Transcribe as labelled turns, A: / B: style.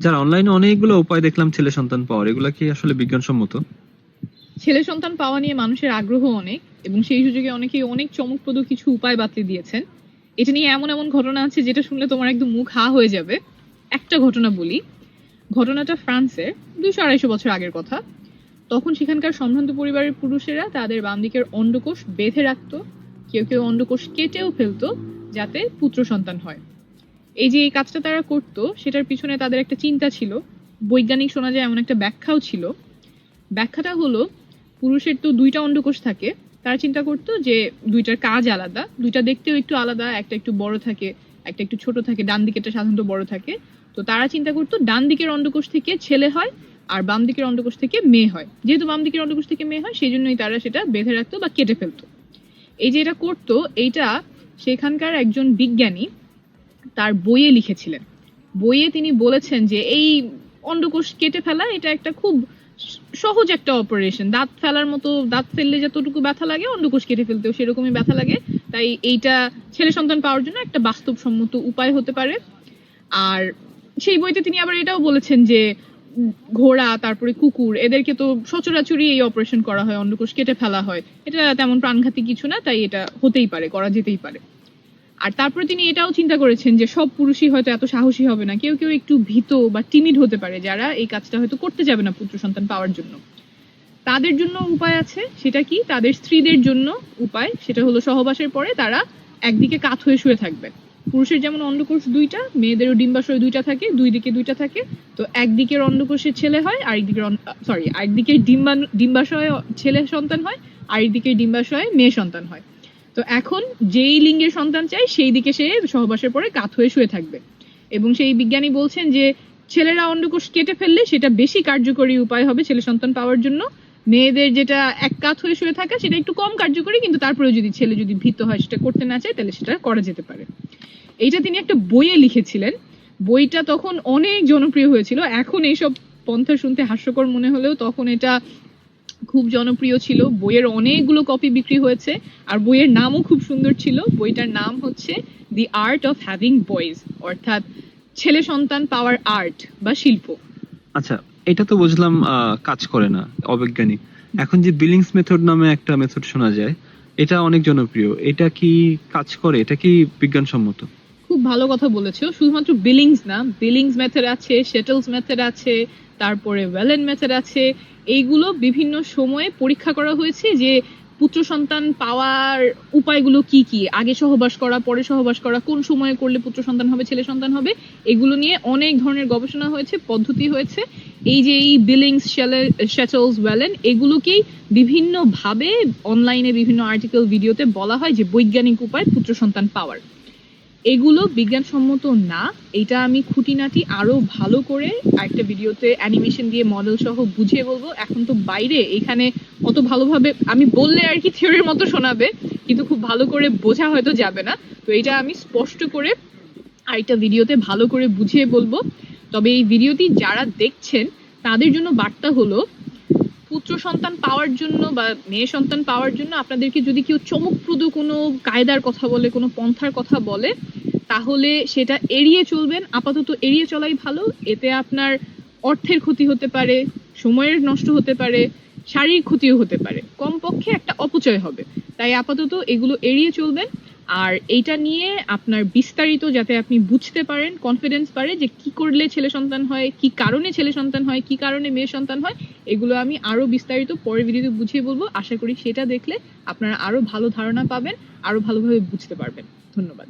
A: যারা অনলাইনে অনেকগুলো উপায় দেখলাম ছেলে সন্তান পাওয়ার, এগুলা কি আসলে বিজ্ঞানসম্মত?
B: ছেলে সন্তান পাওয়া নিয়ে মানুষের আগ্রহ অনেক, এবং সেই সুযোগে অনেকেই অনেক চমকপ্রদ কিছু উপায় বাতলে দিয়েছেন। এটা নিয়ে এমন এমন ঘটনা আছে যেটা শুনলে তোমার একদম মুখ হা হয়ে যাবে। একটা ঘটনা বলি। ঘটনাটা ফ্রান্সের দুইশো আড়াইশো বছর আগের কথা। তখন সেখানকার সম্ভ্রান্ত পরিবারের পুরুষেরা তাদের বাম দিকের অন্ডকোষ বেঁধে রাখতো, কেউ কেউ অন্ডকোষ কেটেও ফেলতো, যাতে পুত্র সন্তান হয়। এই যে এই কাজটা তারা করতো, সেটার পিছনে তাদের একটা চিন্তা ছিল। বৈজ্ঞানিক শোনা যায় এমন একটা ব্যাখ্যাও ছিল। ব্যাখ্যাটা হলো, পুরুষের তো দুইটা অন্ডকোষ থাকে। তারা চিন্তা করতো যে দুইটার কাজ আলাদা, দুইটা দেখতেও একটু আলাদা, একটা একটু বড় থাকে, একটা একটু ছোট থাকে, ডান দিকেরটা সাধারণত বড় থাকে। তো তারা চিন্তা করতো ডান দিকের অন্ডকোষ থেকে ছেলে হয় আর বাম দিকের অন্ডকোষ থেকে মেয়ে হয়। যেহেতু বাম দিকের অন্ডকোষ থেকে মেয়ে হয় সেই জন্যই তারা সেটা বেঁধে রাখতো বা কেটে ফেলতো। এই যে এটা করতো, এইটা সেখানকার একজন বিজ্ঞানী তার বইয়ে লিখেছিলেন। বইয়ে তিনি বলেছেন যে এই অন্ডকোষ কেটে ফেলা এটা একটা খুব সহজ একটা অপারেশন দাঁত ফেলার মতো, দাঁত ফেললে যতটুকু ব্যথা লাগে, অন্ডকোষ কেটে ফেলতেও সেরকমই ব্যথা লাগে। তাই এইটা ছেলে সন্তান পাওয়ার জন্য একটা বাস্তবসম্মত উপায় হতে পারে। আর সেই বইতে তিনি আবার এটাও বলেছেন যে ঘোড়া, তারপরে কুকুর, এদেরকে তো সচরাচরই এই অপারেশন করা হয়, অন্ডকোষ কেটে ফেলা হয়। এটা তেমন প্রাণঘাতী কিছু না, তাই এটা হতেই পারে, করা যেতেই পারে। আর তারপরে তিনি এটাও চিন্তা করেছেন যে সব পুরুষই হয়তো এত সাহসী হবে না। কেউ কেউ একটু ভীত বা টিমিড হতে পারে যারা এই কাজটা হয়তো করতে যাবে না পুত্র সন্তান পাওয়ার জন্য। তাদের জন্য উপায় আছে, সেটা কি? তাদের স্ত্রীদের জন্য উপায়, সেটা হলো সহবাসের পরে তারা একদিকে কাত হয়ে শুয়ে থাকবে। পুরুষের যেমন অন্ডকোষ দুইটা, মেয়েদেরও ডিম্বাশয় দুইটা থাকে, দুই দিকে দুইটা থাকে। তো একদিকের অন্ডকোষে ছেলে হয় আরেকদিকের সরি একদিকের ডিম্বা ডিম্বাশয়ে ছেলে সন্তান হয় আরেকদিকের ডিম্বাশয়ে মেয়ে সন্তান হয়। তো এখন যেই লিঙ্গের সন্তান চাই সেই দিকে সে সহবাসের পরে কাত হয়ে শুয়ে থাকবে। এবং সেই বিজ্ঞানী বলছেন যে, ছেলেরা অন্ডকোষ কেটে ফেললে সেটা বেশি কার্যকরী উপায় হবে ছেলে সন্তান পাওয়ার জন্য। মেয়েদের যেটা এক কাত হয়ে শুয়ে থাকা, সেটা একটু কম কার্যকরী, কিন্তু তারপরে যদি ছেলে যদি ভীত হয়, সেটা করতে না চায়, তাহলে সেটা করা যেতে পারে। এইটা তিনি একটা বইয়ে লিখেছিলেন। বইটা তখন অনেক জনপ্রিয় হয়েছিল। এখন এইসব পন্থা শুনতে হাস্যকর মনে হলেও তখন এটা খুব জনপ্রিয় ছিল। বইয়ের অনেকগুলো কপি বিক্রি হয়েছে। আর বইয়ের নামও খুব সুন্দর ছিল। বইটার নাম হচ্ছে the art of having boys অর্থাৎ ছেলে সন্তান পাওয়ার আর্ট বা শিল্প।
A: আচ্ছা এটা তো বুঝলাম কাজ করে না, অবৈজ্ঞানিক। এখন যে বিলিংস মেথড নামে একটা মেথড শোনা যায়, এটা অনেক জনপ্রিয়। এটা কি কাজ করে? এটা কি বিজ্ঞানসম্মত?
B: খুব ভালো কথা বলেছ। শুধুমাত্র বিলিংস না বিলিংস মেথড আছে সেটেলস মেথড আছে, তারপরে ওয়েলেন মেথড আছে। এইগুলো বিভিন্ন সময়ে পরীক্ষা করা হয়েছে যে পুত্র সন্তান পাওয়ার উপায়গুলো কি কি? আগে সহবাস করা, পরে সহবাস করা, কোন সময়ে করলে পুত্র সন্তান হবে, ছেলে সন্তান হবে? এগুলো নিয়ে অনেক ধরনের গবেষণা হয়েছে, পদ্ধতি হয়েছে। এই যে এই বিলিংস শ্যাচলস ওয়েলেন এগুলোকেই বিভিন্নভাবে অনলাইনে বিভিন্ন আর্টিকেল ভিডিওতে বলা হয় যে বৈজ্ঞানিক উপায় পুত্র সন্তান পাওয়ার। এগুলো বিজ্ঞানসম্মত না এটা আমি খুঁটিনাটি আরও ভালো করে একটা ভিডিওতে অ্যানিমেশন দিয়ে মডেল সহ বুঝিয়ে বলব। এখন তো বাইরে, এখানে অত ভালোভাবে, আমি বললে আর কি থিওরির মতো শোনাবে, কিন্তু খুব ভালো করে বোঝা হয়তো যাবে না। তো এটা আমি স্পষ্ট করে আরেকটা ভিডিওতে ভালো করে বুঝিয়ে বলব। তবে এই ভিডিওটি যারা দেখছেন, তাদের জন্য বার্তা হলো পুত্র সন্তান পাওয়ার জন্য বা মেয়ে সন্তান পাওয়ার জন্য আপনাদেরকে যদি কেউ চমকপ্রদ কোনো কায়দার কথা বলে, কোনো পন্থার কথা বলে, তাহলে সেটা এড়িয়ে চলবেন। আপাতত এড়িয়ে চলাই ভালো। এতে আপনার অর্থের ক্ষতি হতে পারে, সময়ের নষ্ট হতে পারে, শারীরিক ক্ষতিও হতে পারে। কমপক্ষে একটা অপচয় হবে। তাই আপাতত এগুলো এড়িয়ে চলবেন। আর এইটা নিয়ে আপনার বিস্তারিত যাতে আপনি বুঝতে পারেন কনফিডেন্স পারে যে কি করলে ছেলে সন্তান হয়, কি কারণে ছেলে সন্তান হয়, কি কারণে মেয়ে সন্তান হয়, এগুলো আমি আরও বিস্তারিত পরে ভিডিওতে বুঝিয়ে বলব। আশা করি সেটা দেখলে আপনারা আরও ভালো ধারণা পাবেন, আরও ভালোভাবে বুঝতে পারবেন। ধন্যবাদ।